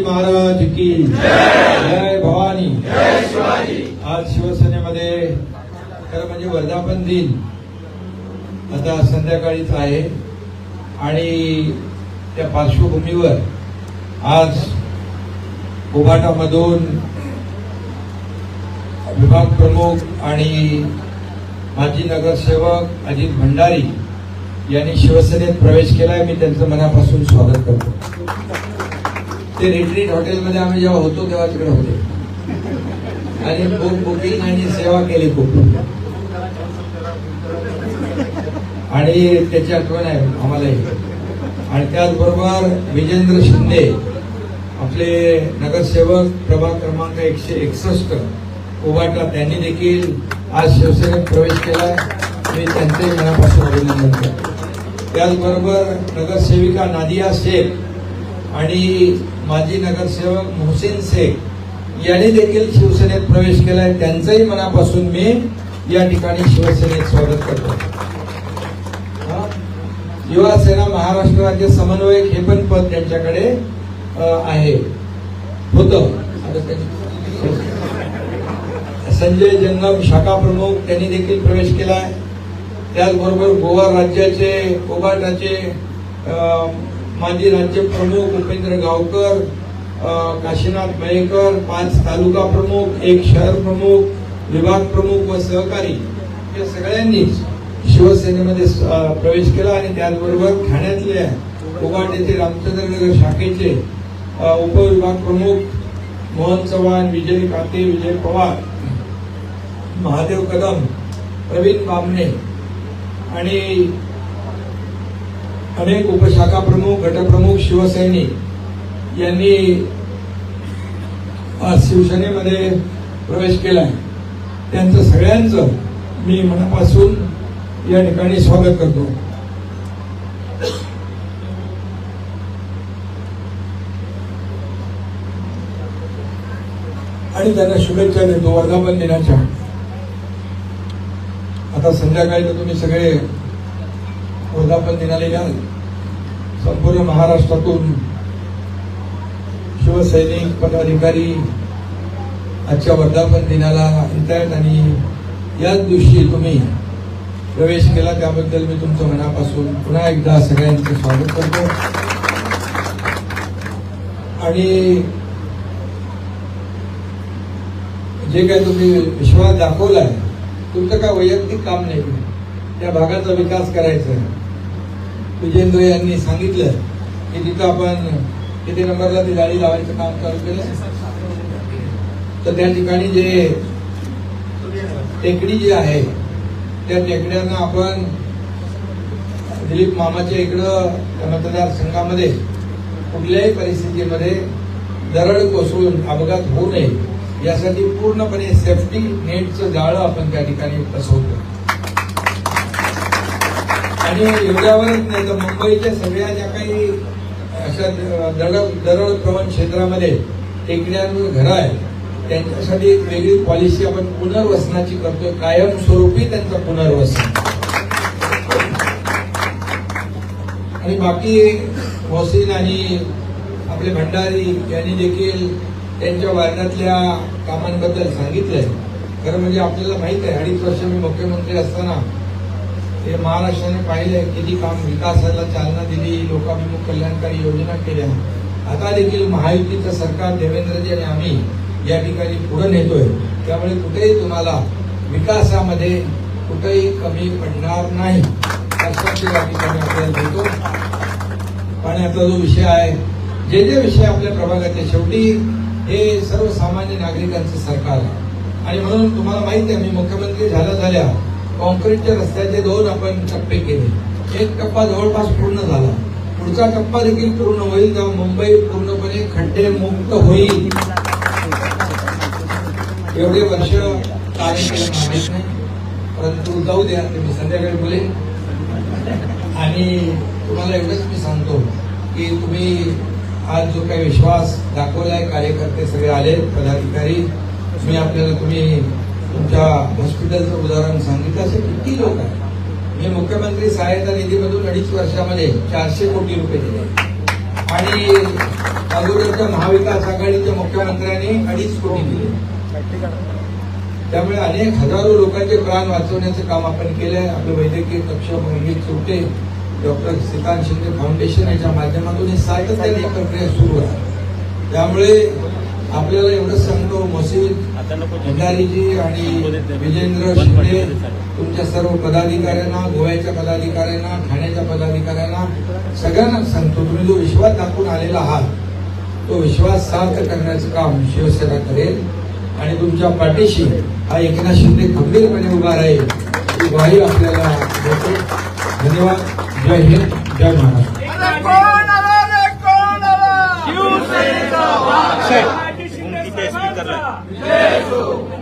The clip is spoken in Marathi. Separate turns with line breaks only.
महाराज की जय भवानी. आज शिवसेनेमध्ये खरं म्हणजे वर्धापन दिन आता संध्याकाळीच आहे. आणि त्या पार्श्वभूमीवर आज उभाटामधून विभाग प्रमुख आणि माजी नगरसेवक अजित भंडारी यांनी शिवसेनेत प्रवेश केलाय. मी त्यांचं मनापासून स्वागत करतो. ते रिट्रीट हॉटेलमध्ये आम्ही जेव्हा होतो तेव्हा तिकडे होते. आणि बुक बुकिंग आणि सेवा केली खूप. आणि त्याची आठवण आहे आम्हालाही. आणि त्याचबरोबर विजेंद्र शिंदे आपले नगरसेवक प्रभाग क्रमांक एकशे एकसष्ट उभाटा त्यांनी देखील आज शिवसेनेत प्रवेश केला मी त्यांचे मनापासून अभिनंदन करतो. त्याचबरोबर नगरसेविका नादिया शेख आणि माजी नगरसेवक मोहसिन शेख यांनी देखील शिवसेनेत प्रवेश केलाय. त्यांचंही मनापासून मी या ठिकाणी शिवसेनेत स्वागत करतो. युवा सेना महाराष्ट्र राज्य समन्वयक हे पण पद त्यांच्याकडे आहे. होत. संजय जंगम शाखा प्रमुख त्यांनी देखील प्रवेश केलाय. त्याचबरोबर गोवा राज्याचे कोबाटाचे माजी राज्य प्रमुख उपेंद्र गावकर काशीनाथ मयेकर पाच तालुका प्रमुख एक शहर प्रमुख विभाग प्रमुख व सहकारी या सगळ्यांनीच शिवसेनेमध्ये प्रवेश केला आणि त्याचबरोबर ठाण्यातल्या कोबाट येथे रामचंद्रनगर शाखेचे उपविभाग प्रमुख मोहन चव्हाण विजय काते विजय पवार महादेव कदम प्रवीण बामणे आणि अनेक उपशाखा प्रमुख गटप्रमुख शिवसैनिक यांनी आज शिवसेनेमध्ये प्रवेश केला आहे त्यांचं सगळ्यांचं मी मनापासून या ठिकाणी स्वागत करतो. आणि त्यांना शुभेच्छा देतो वर्धापन दिनाच्या. आता संध्याकाळी तर तुम्ही सगळे वर्धापन दिनाला याल संपूर्ण महाराष्ट्रातून शिवसैनिक पदाधिकारी आजच्या वर्धापन दिनाला येत आहेत आणि याच दिवशी तुम्ही प्रवेश केला. त्याबद्दल मी तुमचं मनापासून पुन्हा एकदा सगळ्यांचं स्वागत करतो. आणि जे काही तुम्ही विश्वास दाखवलाय तुमचं काय वैयक्तिक काम नाही. त्या भागाचा विकास करायचा. विजेंद्र यांनी सांगितलं की तिथं आपण किती नंबरला ती गाडी लावायचं काम चालू केलं? तर त्या ठिकाणी जे टेकडी जी आहे त्या टेकड्यांना आपण दिलीप मामाच्या इकडं त्या मतदारसंघामध्ये कुठल्याही परिस्थितीमध्ये दरड कोसळून अपघात होऊ नये. यासाठी पूर्णपणे सेफ्टी नेटचं जाळं आपण त्या ठिकाणी बसवतो. आणि एवढ्यावरच नाही तर मुंबईच्या सगळ्या ज्या काही अशा दरड दरड प्रवण क्षेत्रामध्ये टेकड्यांवर घरं आहेत त्यांच्यासाठी एक वेगळी पॉलिसी आपण पुनर्वसनाची करतोय कायमस्वरूपी त्यांचं पुनर्वसन. आणि बाकी मोहसिन आणि आपले भंडारी यांनी देखील त्यांच्या वार्डातल्या कामांबद्दल सांगितलंय. खरं म्हणजे आपल्याला माहीत आहे अडीच वर्ष मी मुख्यमंत्री असताना हे महाराष्ट्राने पाहिलं किती काम विकासाला चालना दिली लोकाभिमुख कल्याणकारी योजना केल्या. आता देखील महायुतीचं सरकार देवेंद्रजी आणि आम्ही या ठिकाणी पुढे नेतोय. त्यामुळे कुठेही तुम्हाला विकासामध्ये कुठेही कमी पडणार नाही. अशाच या ठिकाणी आपल्याला देतो पाण्याचा जो विषय आहे जे जे विषय आपल्या प्रभागाचे शेवटी हे सर्वसामान्य नागरिकांचं सरकार आहे. आणि म्हणून तुम्हाला माहिती आहे मी मुख्यमंत्री झाल्या झाल्या कॉन्क्रीटच्या रस्त्याचे दोन आपण टप्पे केले. एक टप्पा जवळपास पूर्ण झाला. पुढचा टप्पा देखील पूर्ण होईल तेव्हा मुंबई पूर्णपणे खड्डे मुक्त होईल. एवढे वर्ष कार्य माहीत नाही परंतु जाऊ द्या ते मी संध्याकाळी बोलेन आणि तुम्हाला एवढंच मी सांगतो की तुम्ही आज जो काही विश्वास दाखवलाय कार्यकर्ते सगळे आले पदाधिकारी मी आपल्याला तुम्ही तुमच्या हॉस्पिटलचं उदाहरण सांगितलं असे किती लोक आहेत? मी मुख्यमंत्री सहायता निधीमधून अडीच वर्षामध्ये चारशे कोटी रुपये दिले. आणि अगोदरच्या महाविकास आघाडीच्या मुख्यमंत्र्यांनी अडीच कोटी दिले. त्यामुळे अनेक हजारो लोकांचे प्राण वाचवण्याचं काम आपण केलंय. आपलं वैद्यकीय कक्ष मोहित चोटे डॉक्टर श्रीकांत शिंदे फाउंडेशन याच्या माध्यमातून ही सातत्याने प्रक्रिया सुरू आहे. त्यामुळे आपल्याला एवढंच सांगतो मसीद भंडारीजी आणि विजेंद्र शिंदे तुमच्या सर्व पदाधिकाऱ्यांना गोव्याच्या पदाधिकाऱ्यांना ठाण्याच्या पदाधिकाऱ्यांना सगळ्यांना सांगतो तुम्ही जो विश्वास दाखवून आलेला आहात तो विश्वास सार्थ करण्याचं काम शिवसेना करेल. आणि तुमच्या पाठीशी हा एकनाथ शिंदे खंबीरपणे उभा राहील. ही ग्वाही आपल्याला देतो. धन्यवाद. जय हिंद जय महाराष्ट्र.
Jesus!